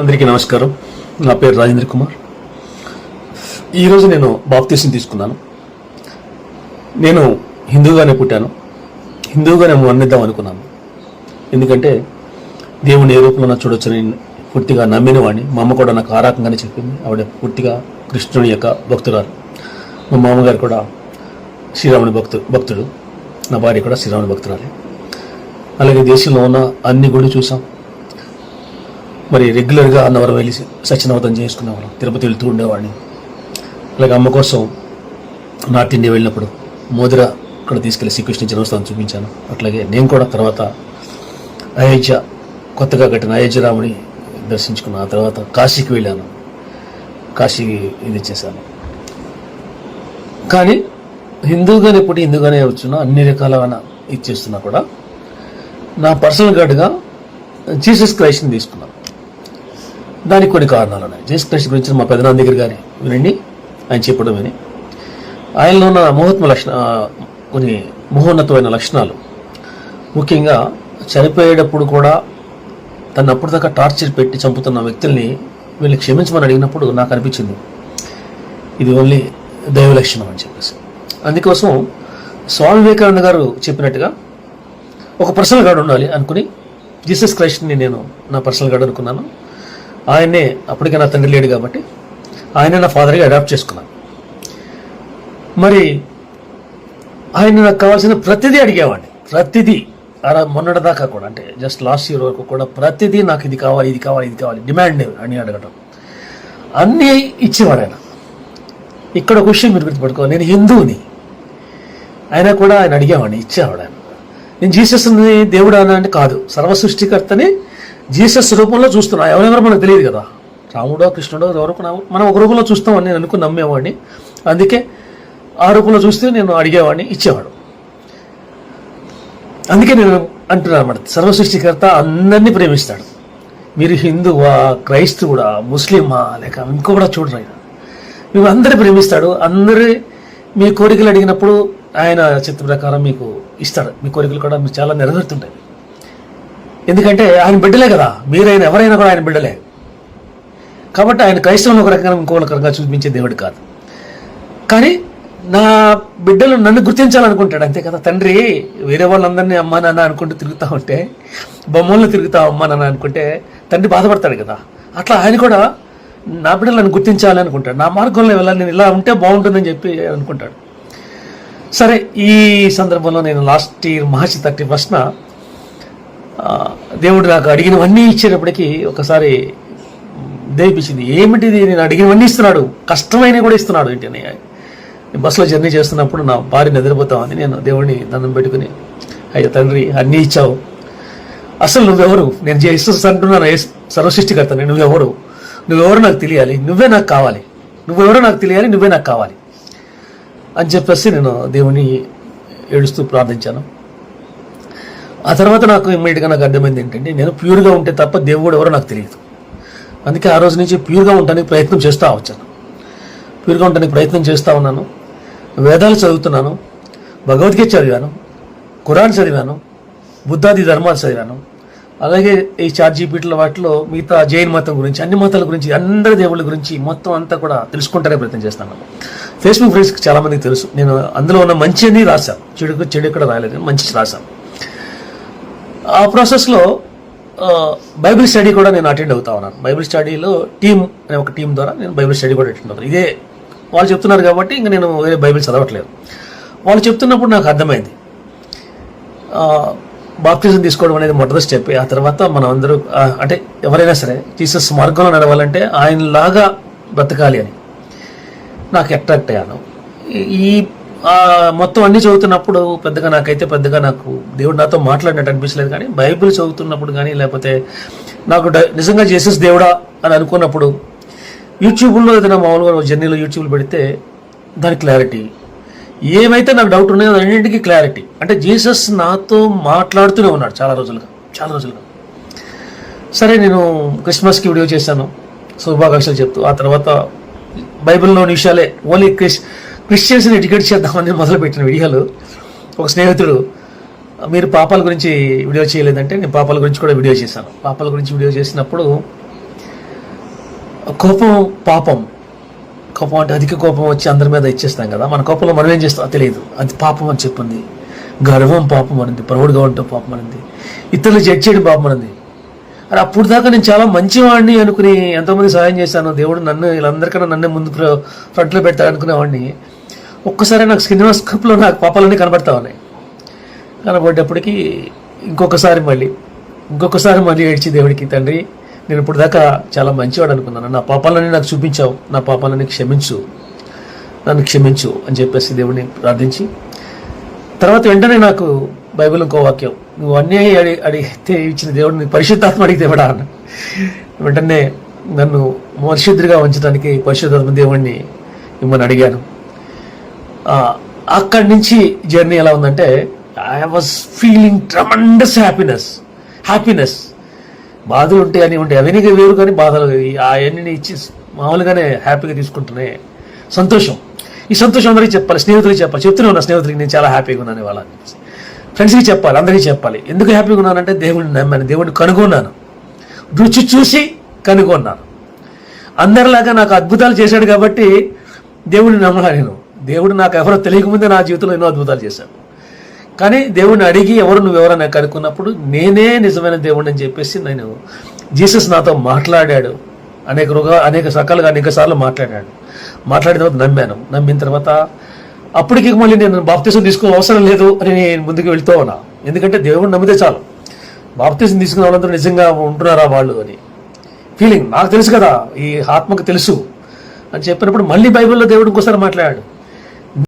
అందరికీ నమస్కారం. నా పేరు రాజేంద్ర కుమార్. ఈరోజు నేను బాప్తీసం తీసుకున్నాను. నేను హిందూగానే పుట్టాను. హిందూగానే వర్ణిద్దాం అనుకున్నాను. ఎందుకంటే దేవుని ఏ రూపంలో చూడొచ్చని పూర్తిగా నమ్మిన వాడిని మా అమ్మ కూడా నాకు ఆరాకంగానే చెప్పింది. ఆవిడ పూర్తిగా కృష్ణుని యొక్క భక్తురాలు. మా మామగారు కూడా శ్రీరాముని భక్తు భక్తుడు. నా భార్య కూడా శ్రీరాముని భక్తురాలే. అలాగే దేశంలో ఉన్న అన్ని గుడి చూసాం. మరి రెగ్యులర్గా అన్నవరం వెళ్ళి సత్యనవతం చేసుకునేవాళ్ళం. తిరుపతి వెళ్తూ ఉండేవాడిని. అలాగే అమ్మ కోసం నార్త్ ఇండియా వెళ్ళినప్పుడు మోదిర అక్కడ తీసుకెళ్ళి శ్రీకృష్ణ జన్మస్థానం చూపించాను. అట్లాగే నేను కూడా తర్వాత అయోధ్య కొత్తగా కట్టిన అయోధ్య రాముని దర్శించుకున్న ఆ తర్వాత కాశీకి వెళ్ళాను. కాశీకి ఇది చేశాను. కానీ హిందూగానే పుట్టి హిందూగానే వచ్చిన అన్ని రకాలైన ఇది చేస్తున్నా కూడా నా పర్సనల్ గార్డ్గా జీసస్ క్రైస్ట్ని తీసుకున్నాను దానికి కొన్ని కారణాలు ఉన్నాయి. జీసస్ గురించి మా పెదనాన్న దగ్గర గారి వినండి. ఆయన చెప్పడం విని. ఆయనలో ఉన్న మహోత్మ లక్షణ కొన్ని మహోన్నతమైన లక్షణాలు. ముఖ్యంగా చనిపోయేటప్పుడు కూడా తను అప్పటిదాకా టార్చర్ పెట్టి చంపుతున్న వ్యక్తుల్ని వీళ్ళు క్షమించమని అడిగినప్పుడు నాకు అనిపించింది ఇది ఓన్లీ దైవ లక్షణం అని చెప్పేసి. అందుకోసం స్వామి వివేకానంద గారు చెప్పినట్టుగా ఒక పర్సనల్ గార్డ్ ఉండాలి అనుకుని జీసస్ క్రైస్ట్ని నేను నా పర్సనల్ గార్డ్ అనుకున్నాను. ఆయన్నే అప్పటికే నా తండ్రి లేడు కాబట్టి ఆయన నా ఫాదర్గా అడాప్ట్ చేసుకున్నాను మరి ఆయన నాకు కావాల్సిన ప్రతిదీ అడిగేవాడిని. ప్రతిదీ. అలా మొన్నటిదాకా కూడా అంటే జస్ట్ లాస్ట్ ఇయర్ వరకు కూడా ప్రతిదీ నాకు ఇది కావాలి ఇది కావాలి ఇది కావాలి డిమాండ్ అని అడగటం. అన్నీ ఇచ్చేవాడు ఆయన. ఇక్కడ ఒక విషయం మీరు గుర్తుపెట్టుకో నేను హిందువుని. అయినా కూడా ఆయన అడిగేవాడిని ఇచ్చేవాడు ఆయన. నేను జీసస్ని దేవుడు అని అంటే కాదు సర్వ సృష్టికర్తని జీసస్ రూపంలో చూస్తున్నాం. ఎవరెవరో మనకు తెలియదు కదా. రాముడో కృష్ణుడో ఎవరో మనం ఒక రూపంలో చూస్తామని నేను అనుకుని నమ్మేవాడిని. అందుకే ఆ రూపంలో చూస్తే నేను అడిగేవాడిని ఇచ్చేవాడు. అందుకే నేను అంటున్నాను అనమాట సర్వ సృష్టికర్త అందరినీ ప్రేమిస్తాడు. మీరు హిందువా క్రైస్తవుడా ముస్లిమా లేక ఇంకో కూడా చూడరు ఆయన. మేము అందరి ప్రేమిస్తాడు. అందరి మీ కోరికలు అడిగినప్పుడు ఆయన చిత్త ప్రకారం మీకు ఇస్తాడు. మీ కోరికలు కూడా మీకు చాలా నెరవేరుతుంటాయి. ఎందుకంటే ఆయన బిడ్డలే కదా. మీరైనా ఎవరైనా కూడా ఆయన బిడ్డలే. కాబట్టి ఆయన క్రైస్తవులను ఒక రకంగా ఇంకో రకంగా చూపించే దేవుడు కాదు. కానీ నా బిడ్డలు నన్ను గుర్తించాలనుకుంటాడు. అంతే కదా. తండ్రి వేరే వాళ్ళందరినీ అమ్మా నాన్న అనుకుంటూ తిరుగుతా ఉంటే బొమ్మలను తిరుగుతా అమ్మా నాన్న అనుకుంటే తండ్రి బాధపడతాడు కదా. అట్లా ఆయన కూడా నా బిడ్డలు నన్ను గుర్తించాలి అనుకుంటాడు. నా మార్గంలో వెళ్ళాలి నేను ఇలా ఉంటే బాగుంటుందని చెప్పి అనుకుంటాడు. సరే ఈ సందర్భంలో నేను లాస్ట్ ఇయర్ మార్చి థర్టీ ఫస్ట్న దేవుడు నాకు అడిగినవన్నీ ఇచ్చేటప్పటికి ఒకసారి దేవిపించింది ఏమిటిది? నేను అడిగినవన్నీ ఇస్తున్నాడు. కష్టమైన కూడా ఇస్తున్నాడు ఏంటి అని. నేను బస్సులో జర్నీ చేస్తున్నప్పుడు నా భార్య నిద్రపోతామని నేను దేవుడిని దండం పెట్టుకుని అయ్యా తండ్రి అన్నీ ఇచ్చావు. అసలు నువ్వెవరు? నేను జీసస్ అంటున్నాను. సర్వసృష్టికర్త? నువ్వెవరు? నువ్వెవరు నాకు తెలియాలి. నువ్వే నాకు కావాలి. నువ్వెవరో నాకు తెలియాలి. నువ్వే నాకు కావాలి. అని చెప్పేసి నేను దేవుని ఏడుస్తూ ప్రార్థించాను. ఆ తర్వాత నాకు ఇమ్మీడియట్గా నాకు అర్థమైంది ఏంటంటే నేను ప్యూర్గా ఉంటే తప్ప దేవుడు ఎవరో నాకు తెలియదు. అందుకే ఆ రోజు నుంచి ప్యూర్గా ఉండడానికి ప్రయత్నం చేస్తూ వచ్చాను. ప్యూర్గా ఉండడానికి ప్రయత్నం చేస్తూ ఉన్నాను. వేదాలు చదువుతున్నాను. భగవద్గీత చదివాను. ఖురాన్ చదివాను. బుద్ధాది ధర్మాలు చదివాను. అలాగే ఈ చాట్ జీపీటీల వాటిలో మిగతా జైన్ మతం గురించి అన్ని మతాల గురించి అందరి దేవుళ్ళ గురించి మొత్తం అంతా కూడా తెలుసుకుంటానే ప్రయత్నం చేస్తాను. ఫేస్బుక్ ఫ్రెండ్స్కి చాలామందికి తెలుసు. నేను అందులో ఉన్న మంచి అని రాశాను. చెడు చెడు ఇక్కడ రాయలేదు మంచి రాశాను. ఆ ప్రాసెస్లో బైబిల్ స్టడీ కూడా నేను అటెండ్ అవుతా ఉన్నాను. బైబిల్ స్టడీలో టీమ్ అనే ఒక టీం ద్వారా నేను బైబిల్ స్టడీ కూడా అటెండ్ అవుతాను. ఇదే వాళ్ళు చెప్తున్నారు కాబట్టి ఇంకా నేను వేరే బైబిల్ చదవట్లేదు. వాళ్ళు చెప్తున్నప్పుడు నాకు అర్థమైంది. బాప్టిజం తీసుకోవడం అనేది మొదటి స్టెప్ ఆ తర్వాత మనం అందరూ అంటే ఎవరైనా సరే జీసస్ మార్గంలో నడవాలంటే ఆయనలాగా బ్రతకాలి అని. నాకు అట్రాక్ట్ అయ్యాను. ఈ- మొత్తం అన్ని చదువుతున్నప్పుడు పెద్దగా నాకైతే పెద్దగా నాకు దేవుడు నాతో మాట్లాడినట్టు అనిపించలేదు కానీ బైబిల్ చదువుతున్నప్పుడు కానీ లేకపోతే నాకు నిజంగా జీసస్ దేవుడా అని అనుకున్నప్పుడు యూట్యూబ్లో ఏదైనా మామూలుగా జర్నీలో యూట్యూబ్లో పెడితే దాని క్లారిటీ. ఏమైతే నాకు డౌట్ ఉన్నాయో అన్నింటికీ క్లారిటీ. అంటే జీసస్ నాతో మాట్లాడుతూనే ఉన్నాడు చాలా రోజులుగా చాలా రోజులుగా. సరే నేను క్రిస్మస్కి వీడియో చేశాను శుభాకాంక్షలు చెప్తూ. ఆ తర్వాత బైబిల్లోని విషయాలే ఓన్లీ క్రిస్ క్రిస్టియన్స్ని ఎడ్యుకేట్ చేద్దామని మొదలుపెట్టిన వీడియోలు ఒక స్నేహితుడు మీరు పాపాల గురించి వీడియో చేయలేదంటే నేను పాపాల గురించి కూడా వీడియో చేశాను. పాపాల గురించి వీడియో చేసినప్పుడు కోపం పాపం కోపం అంటే అధిక కోపం వచ్చి అందరి మీద ఇచ్చేస్తాం కదా మన కోపంలో మనం ఏం చేస్తాం? తెలియదు అది పాపం అని చెప్పింది గర్వం పాపం అనింది ప్రౌడ్గా ఉండటం పాపం అనింది ఇతరులు జడ్జ్ చేయడం పాపం అనింది. అరే అప్పుడు దాకా నేను చాలా మంచివాడిని అనుకుని ఎంతోమంది సహాయం చేశాను దేవుడు నన్ను వీళ్ళందరికన్నా నన్నే ముందు ఫ్రంట్లో పెడతాడు అనుకునేవాడిని. ఒక్కసారి నాకు సినిమాస్కోప్లో నాకు పాపాలన్నీ కనబడతా ఉన్నాయి. కనబడ్డప్పటికి ఇంకొకసారి మళ్ళీ ఇంకొకసారి మళ్ళీ ఏడ్చి దేవుడికి తండ్రి నేను ఇప్పుడు దాకా చాలా మంచివాడు అనుకున్నాను. నా పాపాలని నాకు చూపించావు. నా పాపాలని క్షమించు. నన్ను క్షమించు అని చెప్పేసి దేవుడిని ప్రార్థించి తర్వాత వెంటనే నాకు బైబిల్ ఇంకో వాక్యం నువ్వు అన్నీ అడి అడిగితే ఇచ్చిన దేవుడిని పరిశుద్ధాత్మ అడిగితే ఇవ్వడా అన్న. వెంటనే నన్ను పరిశుద్ధుడిగా ఉంచడానికి పరిశుద్ధాత్మ దేవుడిని మిమ్మల్ని అడిగాను. అక్కడి నుంచి జర్నీ ఎలా ఉందంటే I was feeling tremendous happiness happiness బాధలు ఉంటాయి అని ఉంటాయి అవన్నీ వేరు కానీ బాధలు అవన్నీ ఇచ్చి మామూలుగానే హ్యాపీగా తీసుకుంటున్నాయి సంతోషం. ఈ సంతోషం అందరికీ చెప్పాలి స్నేహితులకి చెప్పాలి. చెప్తూనే ఉన్నా స్నేహితులకి నేను చాలా హ్యాపీగా ఉన్నాను ఇవాళ ఫ్రెండ్స్కి చెప్పాలి అందరికీ చెప్పాలి. ఎందుకు హ్యాపీగా ఉన్నానంటే దేవుడిని నమ్మాను దేవుడిని కనుగొన్నాను. రుచి చూసి కనుగొన్నాను. అందరిలాగా నాకు అద్భుతాలు చేశాడు కాబట్టి దేవుడిని నమ్మాలి నేను. దేవుడు నాకు ఎవరో తెలియకముందే నా జీవితంలో ఎన్నో అద్భుతాలు చేశాడు. కానీ దేవుడిని అడిగి ఎవరు నువ్వు నాకు కనుక్కున్నప్పుడు నేనే నిజమైన దేవుడిని అని చెప్పేసి నేను జీసస్ నాతో మాట్లాడాడు. అనేక రుగా అనేక సకాలుగా అనేక సార్లు మాట్లాడాడు. మాట్లాడిన తర్వాత నమ్మాను. నమ్మిన తర్వాత అప్పటికి మళ్ళీ నేను బాప్తీసం తీసుకో అవసరం లేదు అని నేను ముందుకు వెళ్తూ ఉన్నా. ఎందుకంటే దేవుడిని నమ్మితే చాలు. బాప్తీసం తీసుకున్న వాళ్ళందరూ నిజంగా ఉంటున్నారా వాళ్ళు అని. ఫీలింగ్ నాకు తెలుసు కదా. ఈ ఆత్మకు తెలుసు అని చెప్పినప్పుడు మళ్ళీ బైబిల్లో దేవుడు ఇంకోసారి మాట్లాడాడు.